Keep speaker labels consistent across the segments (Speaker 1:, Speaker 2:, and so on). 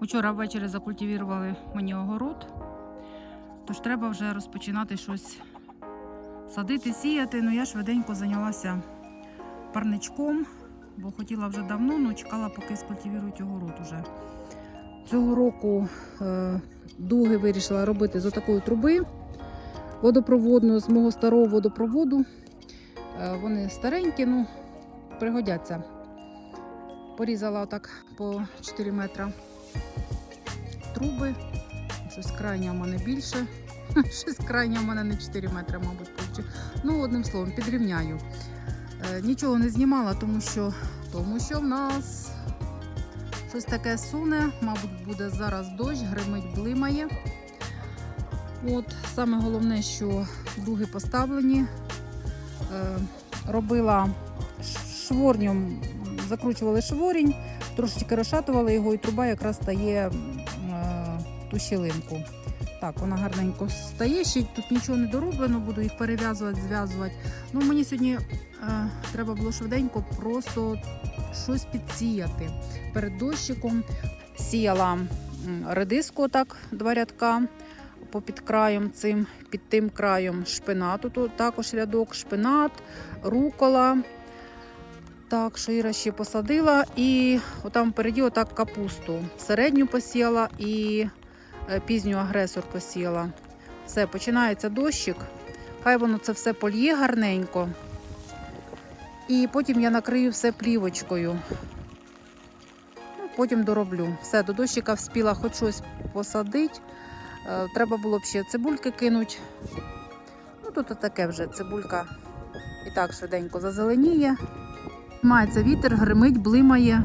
Speaker 1: Учора ввечері закультивірували мені огород, тож треба вже розпочинати щось садити, сіяти. Ну я швиденько зайнялася парничком, бо хотіла вже давно, ну чекала, поки скультивірують огород уже. Цього року е, дуги вирішила робити з отакої труби водопроводної, з мого старого водопроводу. Е, вони старенькі, ну пригодяться. Порізала отак по 4 метра труби. Щось крайня в мене більше. Щось крайня в мене не 4 метри, мабуть. Ну, одним словом, підрівняю. Е, нічого не знімала, тому що, тому що в нас щось таке суне, мабуть, буде зараз дощ, гримить, блимає. От, саме головне, що дуги поставлені. Е, робила шворнем, закручували шворінь, трошечки розшатували його, і труба якраз стає е, ту щілинку. Так, вона гарненько стає, ще тут нічого не дороблено, буду їх перев'язувати, зв'язувати. Ну, мені сьогодні е, треба було швиденько просто щось підсіяти. Перед дощиком сіяла редиску, так, два рядка попід краєм цим, під тим краєм шпинату, тут також рядок, шпинат, рукола. Так, що Іра ще посадила. І отам впереді отак капусту. Середню посіяла і е, пізню агресор посіяла. Все, починається дощик. Хай воно це все польє гарненько. І потім я накрию все плівочкою. Ну, потім дороблю. Все, до дощика вспіла хоч щось посадити. Е, Треба було б ще цибульки кинути. Ну, тут таке вже цибулька і так швиденько зазеленіє. Мається вітер, гримить, блимає.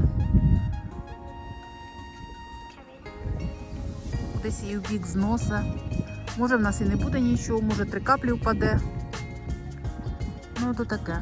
Speaker 1: Десь її в бік носа. Може в нас і не буде нічого, може три каплі впаде. Ну, то таке.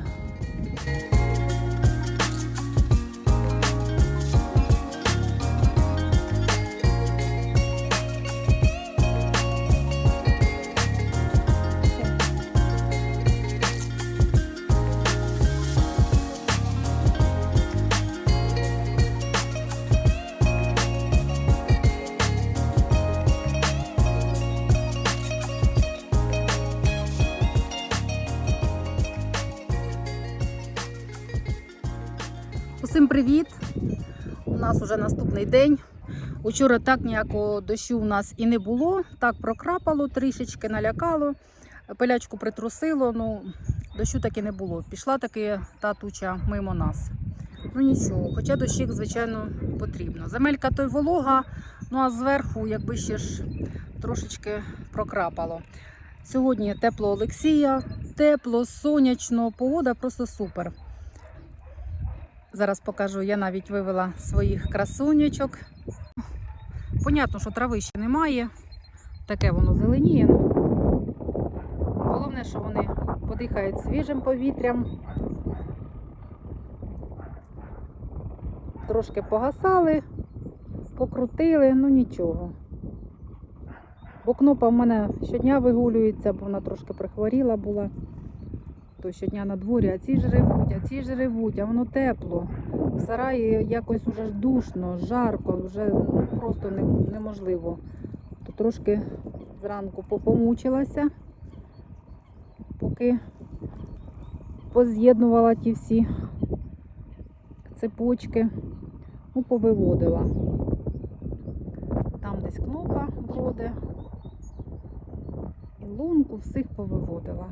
Speaker 1: Усім привіт! У нас вже наступний день. Учора так ніякого дощу у нас і не було. Так прокрапало трішечки, налякало, пилячку притрусило, ну дощу так і не було. Пішла таки та туча мимо нас. Ну нічого, хоча дощик, звичайно, потрібно. Земелька то й волога, ну а зверху, якби ще ж трошечки прокрапало. Сьогодні тепло Олексія, тепло, сонячно, погода просто супер. Зараз покажу, я навіть вивела своїх красунечок. Понятно, що трави ще немає. Таке воно зеленіє. Головне, що вони подихають свіжим повітрям. Трошки погасали, покрутили, ну нічого. Бо кнопа в мене щодня вигулюється, бо вона трошки прихворіла була. То щодня на дворі, а ці ж ревуть, а ці ж ревуть, а воно тепло. В сараї якось уже душно, жарко, вже ну, просто неможливо. То трошки зранку попомучилася, поки поз'єднувала ті всі цепочки, ну, повиводила. Там десь кнопа броде, і лунку всіх повиводила.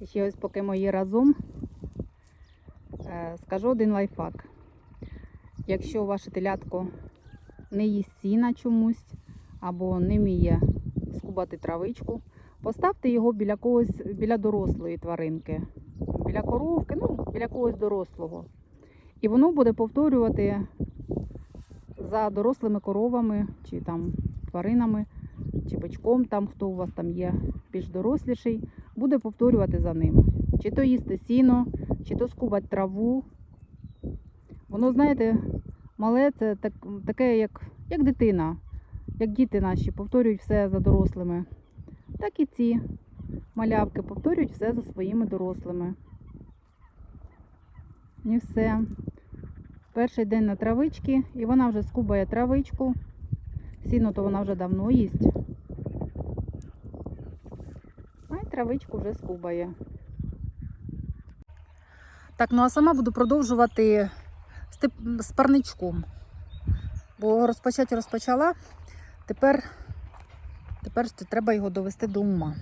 Speaker 1: І ще ось поки мої разом, е, скажу один лайфхак. Якщо ваше телятко не їсть сіна чомусь або не вміє скубати травичку, поставте його біля когось, біля дорослої тваринки, біля коровки, ну, біля когось дорослого. І воно буде повторювати за дорослими коровами чи там тваринами, чи бичком, там хто у вас там є більш доросліший, буде повторювати за ним. Чи то їсти сіно, чи то скубать траву. Воно, знаєте, мале це так, таке, як, як дитина, як діти наші повторюють все за дорослими. Так і ці малявки повторюють все за своїми дорослими. І все. Перший день на травички, і вона вже скубає травичку. Сіно то вона вже давно їсть. А й травичку вже скубає. Так, ну а сама буду продовжувати з, парничком. Бо розпочати розпочала. Тепер, тепер треба його довести до ума.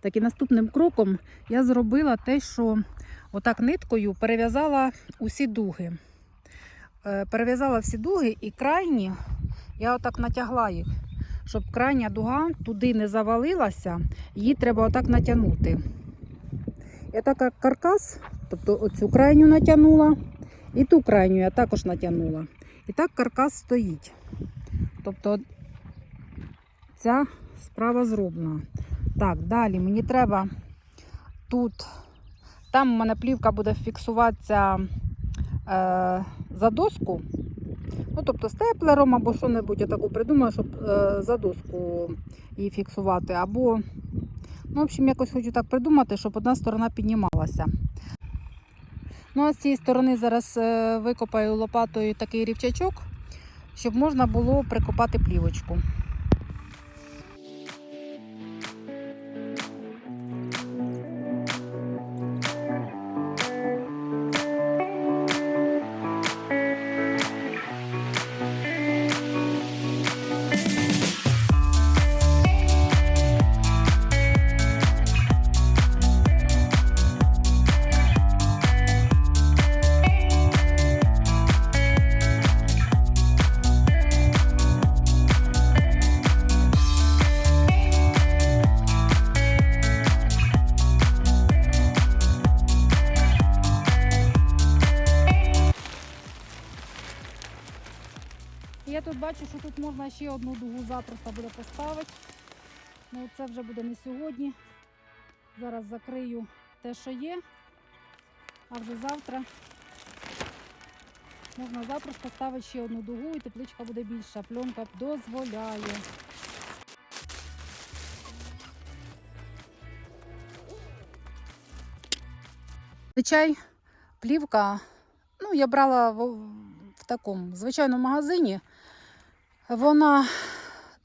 Speaker 1: Так і наступним кроком я зробила те, що отак ниткою перев'язала усі дуги. Е, Перев'язала всі дуги і крайні, я отак натягла їх, щоб крайня дуга туди не завалилася, її треба отак натягнути. Я так каркас, тобто оцю крайню натягнула, і ту крайню я також натягнула. І так каркас стоїть. Тобто ця справа зроблена. Так, далі мені треба тут, там у мене плівка буде фіксуватися е, за доску. Ну, тобто степлером або що-небудь я таку придумаю, щоб е, за доску її фіксувати. Або, ну, в общем, якось хочу так придумати, щоб одна сторона піднімалася. Ну, а з цієї сторони зараз е, викопаю лопатою такий рівчачок, щоб можна було прикопати плівочку. Бачу, що тут можна ще одну дугу запросто буде поставити. Ну це вже буде не сьогодні. Зараз закрию те, що є. А вже завтра можна запросто ставити ще одну дугу і тепличка буде більша. Пленка дозволяє. Звичай, плівка, ну, я брала в, в такому звичайному магазині. Вона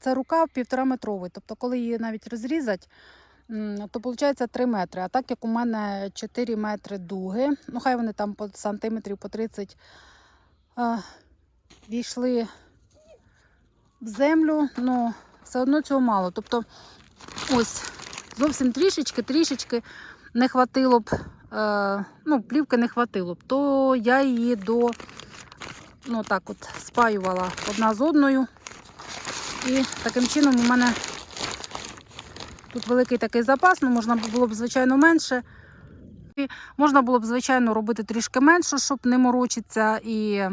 Speaker 1: це півтора метровий. Тобто, коли її навіть розрізати, то виходить 3 метри. А так як у мене 4 метри дуги, ну хай вони там по сантиметрів по 30 а, війшли в землю, ну все одно цього мало. Тобто, ось зовсім трішечки, трішечки не хватило б, е, ну, плівки не хватило б, то я її до ну так от спаювала одна з одною. І таким чином у мене тут великий такий запас, ну можна було б, звичайно, менше. І можна було б, звичайно, робити трішки менше, щоб не морочитися, і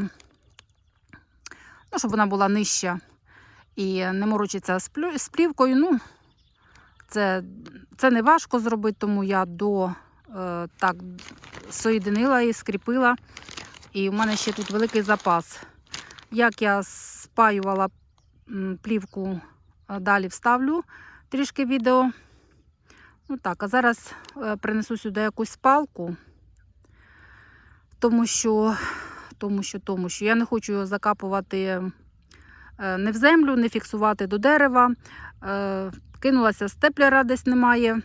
Speaker 1: ну, щоб вона була нижча і не морочиться з плівкою. Ну, це, це не важко зробити, тому я до е, так соєдинила і скріпила. І в мене ще тут великий запас. Як я спаювала плівку, е, далі вставлю трішки відео. Ну так, а зараз е, принесу сюди якусь палку, тому що, тому що, тому що я не хочу його закапувати е, не в землю, не фіксувати до дерева. Кинулася степлера, десь немає.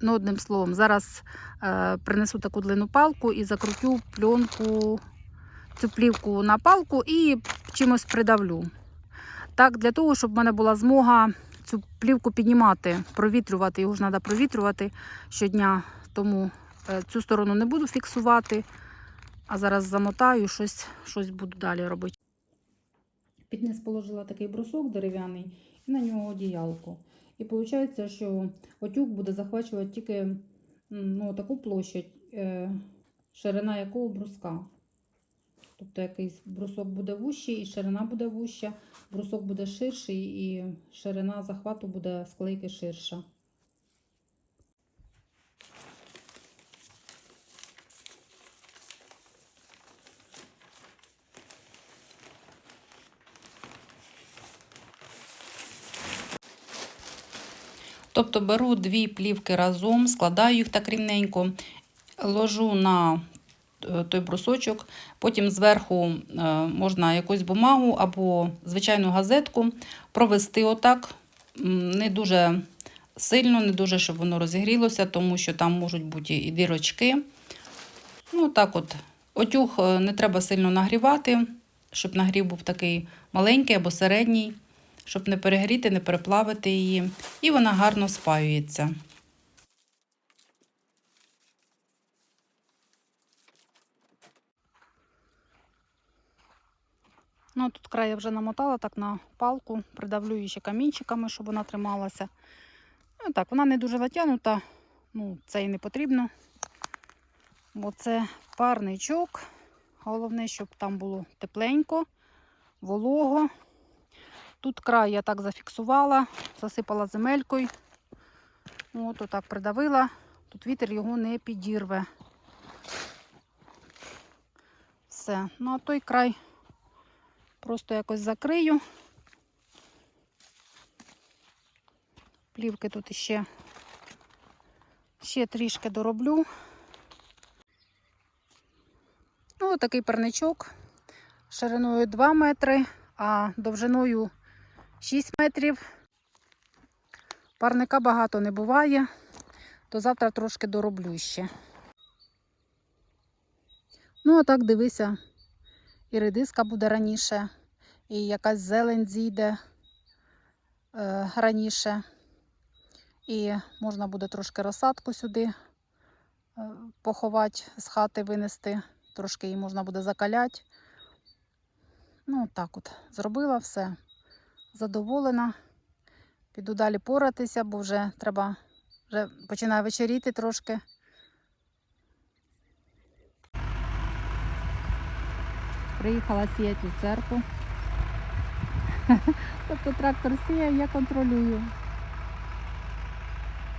Speaker 1: Ну, одним словом, зараз е, принесу таку длину палку і закрутю пленку, цю плівку на палку і чимось придавлю. Так, для того, щоб в мене була змога цю плівку піднімати, провітрювати. Його ж треба провітрювати щодня, тому е, цю сторону не буду фіксувати. А зараз замотаю, щось, щось буду далі робити. Під низ положила такий брусок дерев'яний і на нього одіялко. І виходить, що отюк буде захвачувати тільки ну, таку площадь, е, ширина якого бруска. Тобто якийсь брусок буде вущий і ширина буде вуща, брусок буде ширший і ширина захвату буде склейки ширша. Тобто беру дві плівки разом, складаю їх так рівненько ложу на е, той брусочок, потім зверху е, можна якусь бумагу або звичайну газетку провести отак, не дуже сильно, не дуже, щоб воно розігрілося, тому що там можуть бути і дірочки. Ну, так от. Отюг е, не треба сильно нагрівати, щоб нагрів був такий маленький або середній, щоб не перегріти, не переплавити її. І вона гарно спаюється. Ну, тут край я вже намотала так на палку, придавлю її ще камінчиками, щоб вона трималася. Ну, так, вона не дуже натягнута, ну, це і не потрібно. Бо це парничок. Головне, щоб там було тепленько, волого. Тут край я так зафіксувала, засипала земелькою. От отак придавила. Тут вітер його не підірве. Все. Ну а той край просто якось закрию. Плівки тут ще, ще трішки дороблю. Ну, такий парничок шириною 2 метри, а довжиною 6 метрів. Парника багато не буває, то завтра трошки дороблю ще. Ну, а так дивися, і редиска буде раніше, і якась зелень зійде е, раніше. І можна буде трошки розсадку сюди е, поховати, з хати винести. Трошки її можна буде закаляти. Ну, так от, зробила все. Задоволена. Піду далі поратися, бо вже треба, вже починає вечеріти трошки. Приїхала сіяти у церкву. Тобто трактор сіє, я контролюю.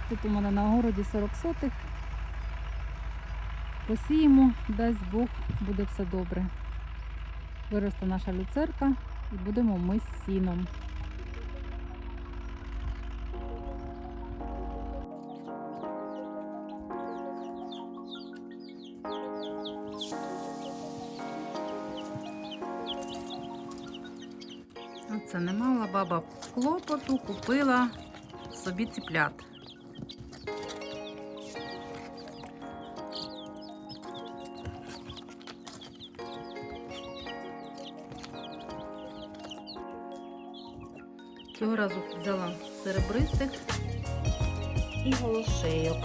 Speaker 1: Тут у мене на огороді 40 сотих. Посіємо, дасть Бог, буде все добре. Виросте наша люцерка і будемо ми з сіном. Оце не мала баба клопоту, купила собі ціплят. Цього разу взяла серебристих і голошейок.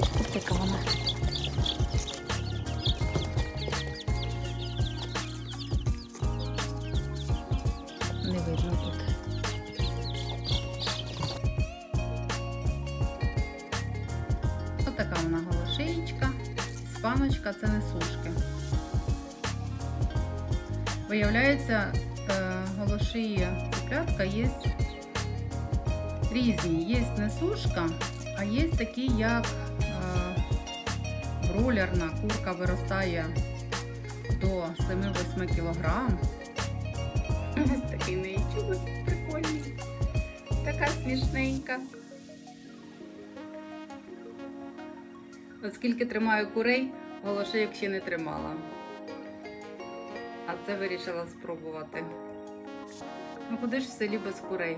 Speaker 1: Ось така вона. Не видно тут. Ось така вона голошеєчка, спаночка, це не сушки. Виявляється, е, голошиї цыплятка є різні. Є не сушка, а є такі, як е, бройлерна курка виростає до 7-8 кг. Ось такий неї чубик прикольний. Така смішненька. Оскільки тримаю курей, голошейок ще не тримала. А це вирішила спробувати. Ну куди ж в селі без курей?